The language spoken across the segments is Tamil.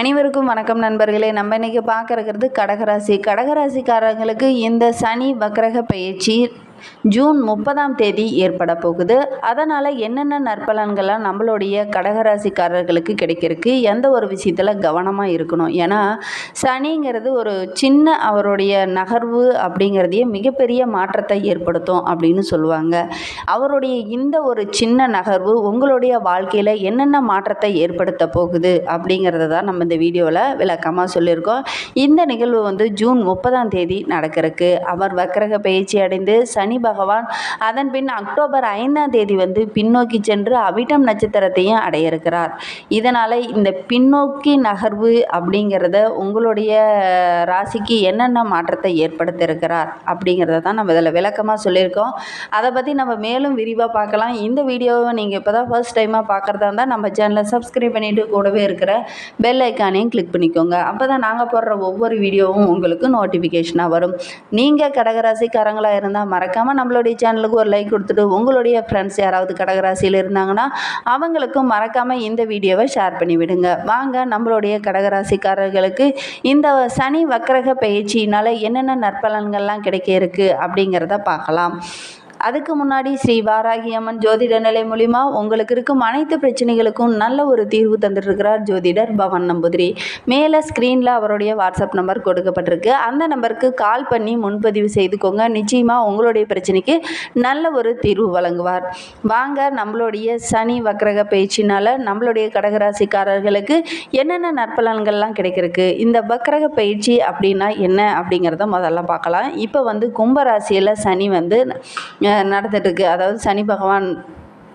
அனைவருக்கும் வணக்கம் நண்பர்களே. நம்ம இன்றைக்கி பார்க்க இருக்கிறது கடகராசி. கடகராசிக்காரங்களுக்கு இந்த சனி வக்கரக பயிற்சி ஜூன் முப்பதாம் தேதி ஏற்பட போகுது. அதனால் என்னென்ன நற்பலன்கள்லாம் நம்மளுடைய கடகராசிக்காரர்களுக்கு கிடைக்கிறதுக்கு எந்த ஒரு விஷயத்தில் கவனமாக இருக்கணும்? ஏன்னா சனிங்கிறது ஒரு சின்ன அவருடைய நகர்வு அப்படிங்கிறதையே மிகப்பெரிய மாற்றத்தை ஏற்படுத்தும் அப்படின்னு சொல்லுவாங்க. அவருடைய இந்த ஒரு சின்ன நகர்வு உங்களுடைய வாழ்க்கையில் என்னென்ன மாற்றத்தை ஏற்படுத்த போகுது அப்படிங்கிறத தான் நம்ம இந்த வீடியோவில் விளக்கமாக சொல்லியிருக்கோம். இந்த நிகழ்வு வந்து ஜூன் முப்பதாம் தேதி நடக்கிறதுக்கு. அவர் வக்கரக பயிற்சி அடைந்து சனி சனி பகவான். அதன் பின் அக்டோபர் ஐந்தாம் தேதி வந்து பின்னோக்கி சென்று அவிட்டம் நட்சத்திரத்தையும் அடைய இருக்கிறார் இதனால் இந்த பின்னோக்கி நகர்வு அப்படிங்கிறத உங்களுடைய ராசிக்கு என்னென்ன மாற்றத்தை ஏற்படுத்தியிருக்கிறார் அப்படிங்கிறத தான் நம்ம இதில் விளக்கமாக சொல்லியிருக்கோம். அதை பற்றி நம்ம மேலும் விரிவாக பார்க்கலாம். இந்த வீடியோவை நீங்கள் இப்போ தான் ஃபர்ஸ்ட் டைமாக பார்க்குறதா இருந்தால் நம்ம சேனலை சப்ஸ்கிரைப் பண்ணிவிட்டு கூடவே இருக்கிற பெல் ஐக்கானையும் கிளிக் பண்ணிக்கோங்க. அப்போ தான் நாங்கள் போடுற ஒவ்வொரு வீடியோவும் உங்களுக்கு நோட்டிஃபிகேஷனாக வரும். நீங்கள் கடகராசிக்காரங்களாக இருந்தால் மறக்காமல் நம்மளுடைய சேனலுக்கு ஒரு லைக் கொடுத்துட்டு உங்களுடைய ஃப்ரெண்ட்ஸ் யாராவது கடகராசியில் இருந்தாங்கன்னா அவங்களுக்கும் மறக்காமல் இந்த வீடியோவை ஷேர் பண்ணிவிடுங்க வாங்க நம்மளுடைய கடகராசிக்காரர்களுக்கு இந்த சனி வக்கரக பயிற்சியினால் என்னென்ன நற்பலன்கள்லாம் கிடைக்க இருக்குது அப்படிங்கிறத பார்க்கலாம். அதுக்கு முன்னாடி ஸ்ரீ வாராகி அம்மன் ஜோதிட நிலை மூலிமா உங்களுக்கு இருக்கும் அனைத்து பிரச்சனைகளுக்கும் நல்ல ஒரு தீர்வு தந்துட்டுருக்கிறார் ஜோதிடர் பவன் நம்பூதிரி. மேலே ஸ்க்ரீனில் அவருடைய வாட்ஸ்அப் நம்பர் கொடுக்கப்பட்டிருக்கு. அந்த நம்பருக்கு கால் பண்ணி முன்பதிவு செய்துக்கோங்க. நிச்சயமாக உங்களுடைய பிரச்சனைக்கு நல்ல ஒரு தீர்வு வழங்குவார். வாங்க நம்மளுடைய சனி வக்ரக பயிற்சினால் நம்மளுடைய கடகராசிக்காரர்களுக்கு என்னென்ன நற்பலன்கள்லாம் கிடைக்கிறதுக்கு? இந்த வக்ரக பயிற்சி அப்படின்னா என்ன அப்படிங்கிறத முதல்ல பார்க்கலாம். இப்போ வந்து கும்பராசியில் சனி வந்து நடந்துட்டுருக்கு. அதாவது சனி பகவான்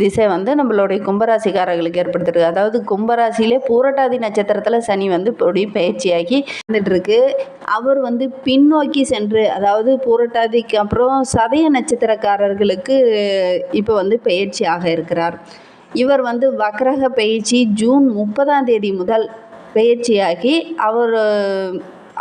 திசை வந்து நம்மளுடைய கும்பராசிக்காரர்களுக்கு ஏற்படுத்திருக்கு. அதாவது கும்பராசியிலே பூரட்டாதி நட்சத்திரத்தில் சனி வந்து இப்படி பயிற்சியாகி வந்துட்டுருக்கு. அவர் வந்து பின்னோக்கி சென்று அதாவது பூரட்டாதிக்கு அப்புறம் சதய நட்சத்திரக்காரர்களுக்கு இப்போ வந்து பயிற்சியாக இருக்கிறார். இவர் வந்து வக்ரக பயிற்சி ஜூன் முப்பதாம் தேதி முதல் பயிற்சியாகி அவர்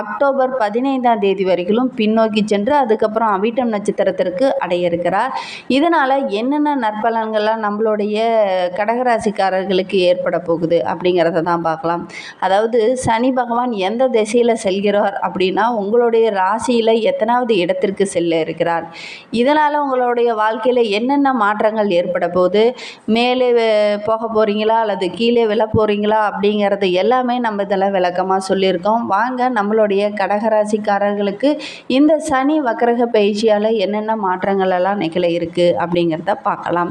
அக்டோபர் பதினைந்தாம் தேதி வரைக்கும் பின்னோக்கி சென்று அதுக்கப்புறம் அவிட்டம் நட்சத்திரத்திற்கு அடைய இருக்கிறார் இதனால் என்னென்ன நற்பலன்கள்லாம் நம்மளுடைய கடகராசிக்காரர்களுக்கு ஏற்பட போகுது அப்படிங்கிறத தான் பார்க்கலாம். அதாவது சனி பகவான் எந்த திசையில் செல்கிறார் அப்படின்னா உங்களுடைய ராசியில் எத்தனாவது இடத்திற்கு செல்ல இருக்கிறார். இதனால் உங்களுடைய வாழ்க்கையில் என்னென்ன மாற்றங்கள் ஏற்பட போகுது? மேலே போக போகிறீங்களா அல்லது கீழே விழ போகிறீங்களா அப்படிங்கிறது எல்லாமே நம்ம இதில் விளக்கமாக சொல்லியிருக்கோம். வாங்க நம்மளுடைய கடகராசிக்காரர்களுக்கு இந்த சனி வக்கரக பயிற்சியால் என்னென்ன மாற்றங்கள் எல்லாம் நிகழ இருக்குது அப்படிங்கிறத பார்க்கலாம்.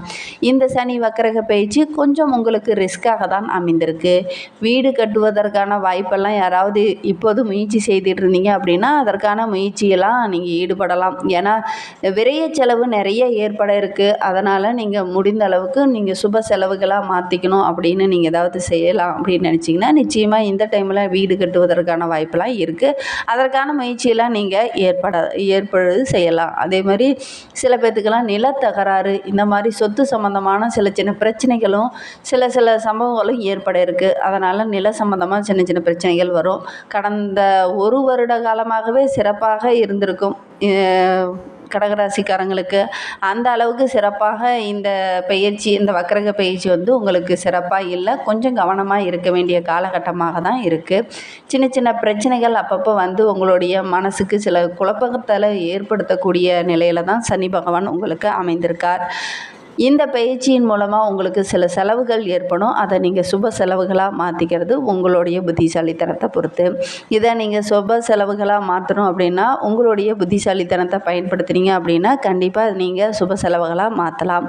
இந்த சனி வக்கரக பயிற்சி கொஞ்சம் உங்களுக்கு ரிஸ்க்காக தான் அமைந்திருக்கு. வீடு கட்டுவதற்கான வாய்ப்பெல்லாம் யாராவது இப்போது முயற்சி செய்துட்டு இருந்தீங்க அப்படின்னா அதற்கான முயற்சியெல்லாம் நீங்கள் ஈடுபடலாம். ஏன்னா விரைய செலவு நிறைய ஏற்பட இருக்குது அதனால் நீங்கள் முடிந்த அளவுக்கு நீங்கள் சுப செலவுகளாக மாற்றிக்கணும் அப்படின்னு நீங்கள் ஏதாவது செய்யலாம் அப்படின்னு நினச்சிங்கன்னா நிச்சயமாக இந்த டைமில் வீடு கட்டுவதற்கான வாய்ப்பெல்லாம் இருக்குது அதற்கான முயற்சியெல்லாம் நீங்கள் ஏற்பட ஏற்படுது செய்யலாம். அதே மாதிரி சில பேர்த்துக்கெல்லாம் நிலத்தகராறு இந்த மாதிரி சொத்து சம்மந்தமான சில சின்ன பிரச்சனைகளும் சில சில சம்பவங்களும் ஏற்பட இருக்குது அதனால் நில சம்மந்தமாக சின்ன சின்ன பிரச்சனைகள் வரும். கடந்த ஒரு வருட காலமாகவே சிறப்பாக இருந்திருக்கும். கடகராசிக்காரங்களுக்கு அந்த அளவுக்கு சிறப்பாக இந்த பயிற்சி இந்த வக்கரக பயிற்சி வந்து உங்களுக்கு சிறப்பாக இல்லை. கொஞ்சம் கவனமாக இருக்க வேண்டிய காலகட்டமாக தான் இருக்குது சின்ன சின்ன பிரச்சனைகள் அப்பப்போ வந்து உங்களுடைய மனசுக்கு சில குழப்பத்தில் ஏற்படுத்தக்கூடிய நிலையில் தான் சனி பகவான் உங்களுக்கு அமைந்திருக்கார். இந்த பயிற்சியின் மூலமாக உங்களுக்கு சில செலவுகள் ஏற்படும். அதை நீங்கள் சுப செலவுகளாக மாற்றிக்கிறது உங்களுடைய புத்திசாலித்தனத்தை பொறுத்து. இதை நீங்கள் சுப செலவுகளாக மாற்றணும் அப்படின்னா உங்களுடைய புத்திசாலித்தனத்தை பயன்படுத்துனீங்க அப்படின்னா கண்டிப்பாக நீங்கள் சுப செலவுகளாக மாற்றலாம்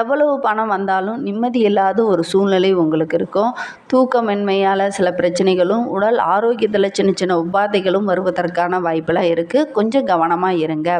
எவ்வளவு பணம் வந்தாலும் நிம்மதி இல்லாத ஒரு சூழ்நிலை உங்களுக்கு இருக்கும். தூக்கமின்மையால் சில பிரச்சனைகளும் உடல் ஆரோக்கியத்தில் சின்ன சின்ன உபாதைகளும் வருவதற்கான வாய்ப்பெல்லாம் இருக்குது கொஞ்சம் கவனமாக இருங்க.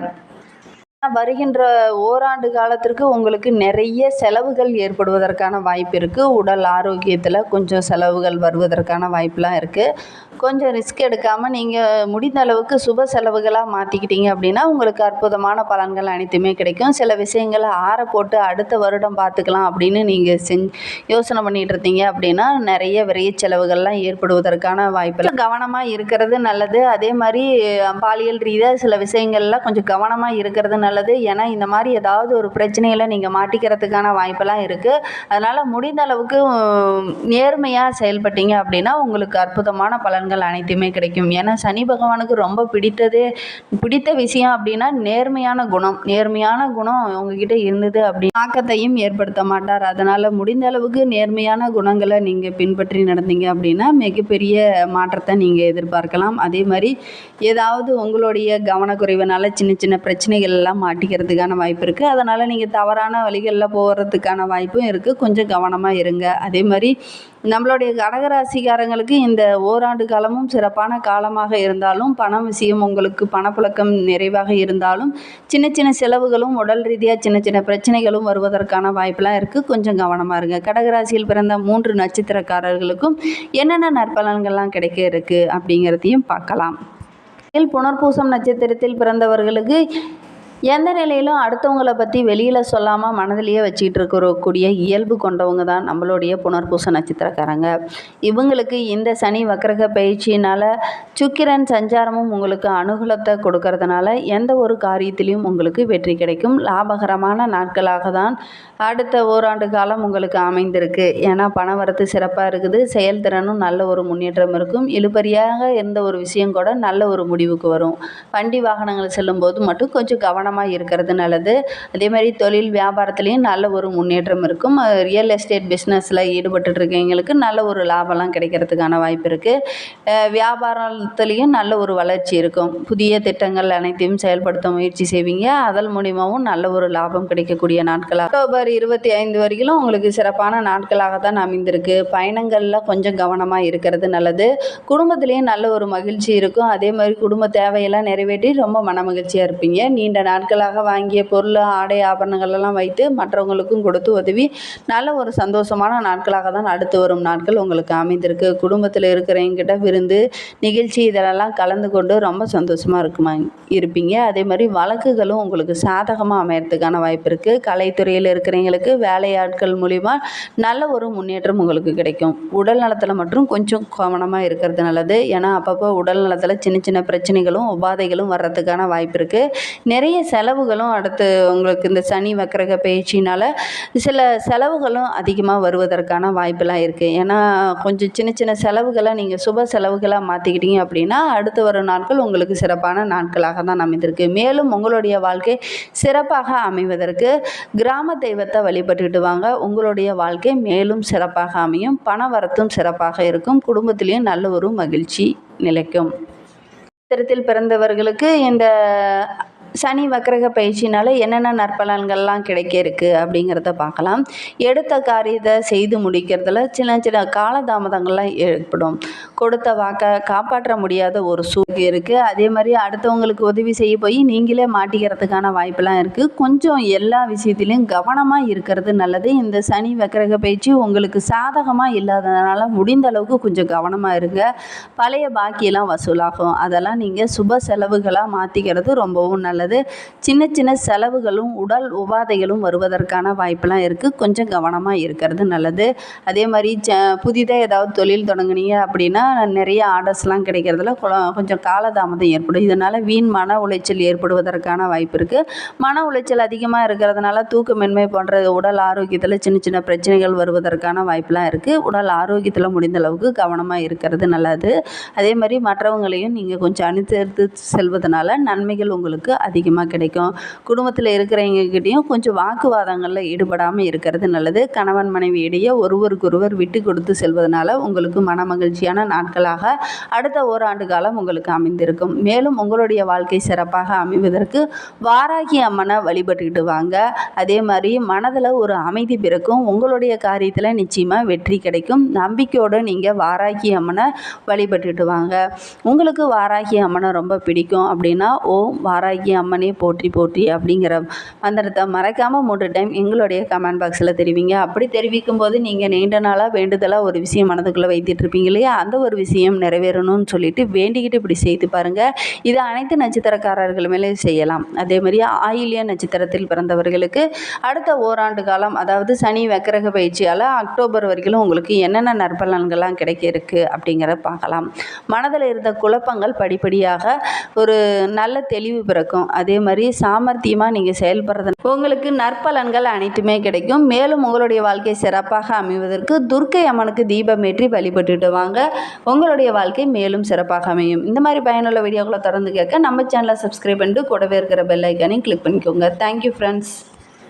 வருகின்ற ஓராண்டு காலத்திற்கு உங்களுக்கு நிறைய செலவுகள் ஏற்படுவதற்கான வாய்ப்பு இருக்குது உடல் ஆரோக்கியத்தில் கொஞ்சம் செலவுகள் வருவதற்கான வாய்ப்பெலாம் இருக்குது கொஞ்சம் ரிஸ்க் எடுக்காமல் நீங்கள் முடிந்த அளவுக்கு சுப செலவுகளாக மாற்றிக்கிட்டீங்க அப்படின்னா உங்களுக்கு அற்புதமான பலன்கள் அனைத்துமே கிடைக்கும். சில விஷயங்களை ஆற போட்டு அடுத்த வருடம் பார்த்துக்கலாம் அப்படின்னு நீங்கள் செஞ் யோசனை பண்ணிகிட்டு இருந்தீங்க அப்படின்னா நிறைய விரைய செலவுகள்லாம் ஏற்படுவதற்கான வாய்ப்பு கவனமாக இருக்கிறது நல்லது. அதே மாதிரி பாலியல் ரீதியாக சில விஷயங்கள்லாம் கொஞ்சம் கவனமாக இருக்கிறது நல்லது. நல்லது. ஏன்னா இந்த மாதிரி ஏதாவது ஒரு பிரச்சனையில் நீங்கள் மாட்டிக்கிறதுக்கான வாய்ப்பெல்லாம் இருக்குது அதனால் முடிந்த அளவுக்கு நேர்மையாக செயல்பட்டீங்க அப்படின்னா உங்களுக்கு அற்புதமான பலன்கள் அனைத்துமே கிடைக்கும். ஏன்னா சனி பகவானுக்கு ரொம்ப பிடித்ததே பிடித்த விஷயம் அப்படின்னா நேர்மையான குணம். நேர்மையான குணம் உங்ககிட்ட இருந்தது அப்படி தாக்கத்தையும் ஏற்படுத்த மாட்டார். அதனால் முடிந்த அளவுக்கு நேர்மையான குணங்களை நீங்கள் பின்பற்றி நடந்தீங்க அப்படின்னா மிகப்பெரிய மாற்றத்தை நீங்கள் எதிர்பார்க்கலாம். அதே மாதிரி ஏதாவது உங்களுடைய கவனக்குறைவுனால சின்ன சின்ன பிரச்சனைகள் எல்லாம் மாட்டிக்கிறதுக்கான வாய்ப்பு இருக்குது அதனால் நீங்கள் தவறான வழிகளில் போகிறதுக்கான வாய்ப்பும் இருக்குது கொஞ்சம் கவனமாக இருங்க. அதே மாதிரி நம்மளுடைய கடகராசிக்காரங்களுக்கு இந்த ஓராண்டு காலமும் சிறப்பான காலமாக இருந்தாலும் பணம் விஷயம் உங்களுக்கு பணப்புழக்கம் நிறைவாக இருந்தாலும் சின்ன சின்ன செலவுகளும் உடல் ரீதியாக சின்ன சின்ன பிரச்சனைகளும் வருவதற்கான வாய்ப்பெல்லாம் இருக்குது கொஞ்சம் கவனமாக இருங்க. கடகராசியில் பிறந்த மூன்று நட்சத்திரக்காரர்களுக்கும் என்னென்ன நற்பலன்கள்லாம் கிடைக்க இருக்குது அப்படிங்கிறதையும் பார்க்கலாம். புனர்பூசம் நட்சத்திரத்தில் பிறந்தவர்களுக்கு எந்த நிலையிலும் அடுத்தவங்கள பற்றி வெளியில் சொல்லாமல் மனதிலேயே வச்சுக்கிட்டு இருக்கக்கூடிய இயல்பு கொண்டவங்க தான் நம்மளுடைய புனர்பூச நட்சத்திரக்காரங்க. இவங்களுக்கு இந்த சனி வக்கரக பயிற்சியினால் சுக்கிரன் சஞ்சாரமும் உங்களுக்கு அனுகூலத்தை கொடுக்கறதுனால எந்த ஒரு காரியத்திலையும் உங்களுக்கு வெற்றி கிடைக்கும். லாபகரமான நாட்களாக தான் அடுத்த ஓராண்டு காலம் உங்களுக்கு அமைந்திருக்கு. ஏன்னா பணவரத்து சிறப்பாக இருக்குது. செயல்திறனும் நல்ல ஒரு முன்னேற்றம் இருக்கும். இழுபறியாக இருந்த ஒரு விஷயம் கூட நல்ல ஒரு முடிவுக்கு வரும். வண்டி வாகனங்கள் செல்லும்போது மட்டும் கொஞ்சம் கவனமாக இருக்கிறது நல்லது. அதே மாதிரி தொழில் வியாபாரத்துலேயும் நல்ல ஒரு முன்னேற்றம் இருக்கும். ரியல் எஸ்டேட் பிஸ்னஸில் ஈடுபட்டு இருக்கவங்களுக்கு நல்ல ஒரு லாபம்லாம் கிடைக்கிறதுக்கான வாய்ப்பு இருக்குது வியாபாரத்துலேயும் நல்ல ஒரு வளர்ச்சி இருக்கும். புதிய திட்டங்கள் அனைத்தையும் செயல்படுத்த முயற்சி செய்வீங்க. அதன் மூலியமாகவும் நல்ல ஒரு லாபம் கிடைக்கக்கூடிய நாட்களாக அக்டோபர் இருபத்தி ஐந்து வரையிலும் உங்களுக்கு சிறப்பான நாட்களாக தான் அமைந்திருக்கு. பயணங்களில் கொஞ்சம் கவனமாக இருக்கிறது நல்லது. குடும்பத்துலேயும் நல்ல ஒரு மகிழ்ச்சி இருக்கும். அதே மாதிரி குடும்ப தேவையெல்லாம் நிறைவேற்றி ரொம்ப மன மகிழ்ச்சியாக இருப்பீங்க. நீண்ட நாட்களாக வாங்கிய பொருள் ஆடை ஆபரணங்கள் எல்லாம் வைத்து மற்றவங்களுக்கும் கொடுத்து உதவி. நல்ல ஒரு சந்தோஷமான நாட்களாக தான் அடுத்து வரும் நாட்கள் உங்களுக்கு அமைந்திருக்கு. குடும்பத்தில் இருக்கிறவங்கிட்ட விருந்து நிகழ்ச்சி இதெல்லாம் கலந்து கொண்டு ரொம்ப சந்தோஷமாக இருக்குமா இருப்பீங்க. அதே மாதிரி வழக்குகளும் உங்களுக்கு சாதகமாக அமையறதுக்கான வாய்ப்பு இருக்குது கலைத்துறையில் இருக்கிறவங்களுக்கு வேலையாட்கள் மூலிமா நல்ல ஒரு முன்னேற்றம் உங்களுக்கு கிடைக்கும். உடல் நலத்தில் மட்டும் கொஞ்சம் கவனமாக இருக்கிறது நல்லது. ஏன்னா அப்பப்போ உடல் நலத்தில் சின்ன சின்ன பிரச்சனைகளும் உபாதைகளும் வர்றதுக்கான வாய்ப்பு இருக்குது நிறைய செலவுகளும் அடுத்து உங்களுக்கு இந்த சனி வக்கரக பயிற்சினால் சில செலவுகளும் அதிகமாக வருவதற்கான வாய்ப்பெல்லாம் இருக்குது ஏன்னா கொஞ்சம் சின்ன சின்ன செலவுகளை நீங்கள் சுப செலவுகளாக மாற்றிக்கிட்டீங்க அப்படின்னா அடுத்து வரும் நாட்கள் உங்களுக்கு சிறப்பான நாட்களாக தான் அமைந்திருக்கு. மேலும் உங்களுடைய வாழ்க்கை சிறப்பாக அமைவதற்கு கிராம தெய்வத்தை வழிபட்டுக்கிட்டு வாங்க. உங்களுடைய வாழ்க்கை மேலும் சிறப்பாக அமையும். பண வரத்தும் சிறப்பாக இருக்கும். குடும்பத்திலையும் நல்ல ஒரு மகிழ்ச்சி நிலைக்கும். நட்சத்திரத்தில் பிறந்தவர்களுக்கு இந்த சனி வக்கரக பயிற்சினால் என்னென்ன நற்பலன்கள்லாம் கிடைக்க இருக்குது அப்படிங்கிறத பார்க்கலாம். எடுத்த காரியத்தை செய்து முடிக்கிறதுல சின்ன சின்ன காலதாமதங்கள்லாம் ஏற்படும். கொடுத்த வாக்கை காப்பாற்ற முடியாத ஒரு சூழ்நிலை இருக்குது அதே மாதிரி அடுத்தவங்களுக்கு உதவி செய்ய போய் நீங்களே மாட்டிக்கிறதுக்கான வாய்ப்பெல்லாம் இருக்குது கொஞ்சம் எல்லா விஷயத்துலையும் கவனமாக இருக்கிறது நல்லது. இந்த சனி வக்கரக பயிற்சி உங்களுக்கு சாதகமாக இல்லாததுனால முடிந்த அளவுக்கு கொஞ்சம் கவனமாக இருங்க. பழைய பாக்கியெல்லாம் வசூலாகும். அதெல்லாம் நீங்கள் சுப செலவுகளாக மாற்றிக்கிறது ரொம்பவும் நல்லது. சின்ன சின்ன செலவுகளும் உடல் உபாதைகளும் வருவதற்கான வாய்ப்பெல்லாம் இருக்குது கொஞ்சம் கவனமாக இருக்கிறது நல்லது. அதே மாதிரி ச புதிதாக ஏதாவது தொழில் தொடங்குனீங்க அப்படின்னா நிறைய ஆர்டர்ஸ்லாம் கிடைக்கிறதுல கொ- கொஞ்சம் காலதாமதம் ஏற்படும். இதனால் வீண் மன உளைச்சல் ஏற்படுவதற்கான வாய்ப்பு இருக்குது மன உளைச்சல் அதிகமாக இருக்கிறதுனால தூக்கமின்மை போன்ற உடல் ஆரோக்கியத்தில் சின்ன சின்ன பிரச்சனைகள் வருவதற்கான வாய்ப்பெலாம் இருக்குது உடல் ஆரோக்கியத்தில் முடிந்த அளவுக்கு கவனமாக இருக்கிறது நல்லது. அதே மாதிரி மற்றவங்களையும் நீங்கள் கொஞ்சம் அனுசரித்து செல்வதனால நன்மைகள் உங்களுக்கு அதிகமாக கிடைக்கும். குடும்பத்தில் இருக்கிறவங்ககிட்டயும் கொஞ்சம் வாக்குவாதங்களில் ஈடுபடாமல் இருக்கிறது நல்லது. கணவன் மனைவி இடையே ஒருவருக்கொருவர் விட்டு கொடுத்து செல்வதனால உங்களுக்கு மன மகிழ்ச்சியான நாட்களாக அடுத்த ஓராண்டு காலம் உங்களுக்கு அமைந்திருக்கும். மேலும் உங்களுடைய வாழ்க்கை சிறப்பாக அமைவதற்கு வாராகி அம்மனை வழிபட்டுக்கிட்டு வாங்க. அதே மாதிரி மனதில் ஒரு அமைதி பிறக்கும். உங்களுடைய காரியத்தில் நிச்சயமாக வெற்றி கிடைக்கும். நம்பிக்கையோடு நீங்கள் வாராகி அம்மனை வழிபட்டுட்டு வாங்க. உங்களுக்கு வாராகி அம்மனை ரொம்ப பிடிக்கும் அப்படின்னா ஓம் வாராகி அம்மனே போற்றி போற்றி அப்படிங்கிற மந்திரத்தை மறக்காமல் மூன்று டைம் எங்களுடைய கமெண்ட் பாக்ஸில் தெரிவிங்க. அப்படி தெரிவிக்கும் போது நீங்கள் நீண்ட நாளாக வேண்டுதலாக ஒரு விஷயம் மனதுக்குள்ளே வைத்துட்டு இருப்பீங்க இல்லையா? அந்த ஒரு விஷயம் நிறைவேறணும்னு சொல்லிட்டு வேண்டிக்கிட்டு இப்படி செய்து பாருங்கள் இது அனைத்து நட்சத்திரக்காரர்கள் மேலே செய்யலாம். அதே மாதிரி ஆயிலிய நட்சத்திரத்தில் பிறந்தவர்களுக்கு அடுத்த ஓராண்டு காலம் அதாவது சனி வக்கரக பயிற்சியால் அக்டோபர் வரைக்கும் உங்களுக்கு என்னென்ன நற்பலன்கள்லாம் கிடைக்க இருக்கு அப்படிங்கிறத பார்க்கலாம். மனதில் இருந்த குழப்பங்கள் படிப்படியாக ஒரு நல்ல தெளிவு பிறக்கும். கிடைக்கும் அதே மாதிரி சாமர்த்தியமாக நீங்கள் செயல்படுறது. உங்களுக்கு நற்பலன்கள் அனைத்துமே கிடைக்கும். மேலும் உங்களுடைய வாழ்க்கை சிறப்பாக அமைவதற்கு துர்க்கை அம்மனுக்கு தீபமேற்றி வழிபட்டுட்டு வாங்க. உங்களுடைய வாழ்க்கை மேலும் சிறப்பாக அமையும். இந்த மாதிரி பயனுள்ள வீடியோக்களை தொடர்ந்து கேட்க நம்ம சேனலை சப்ஸ்கிரைப் பண்ணிட்டு கூடவே இருக்கிற பெல் ஐக்கானையும் கிளிக் பண்ணிக்கோங்க. Thank you friends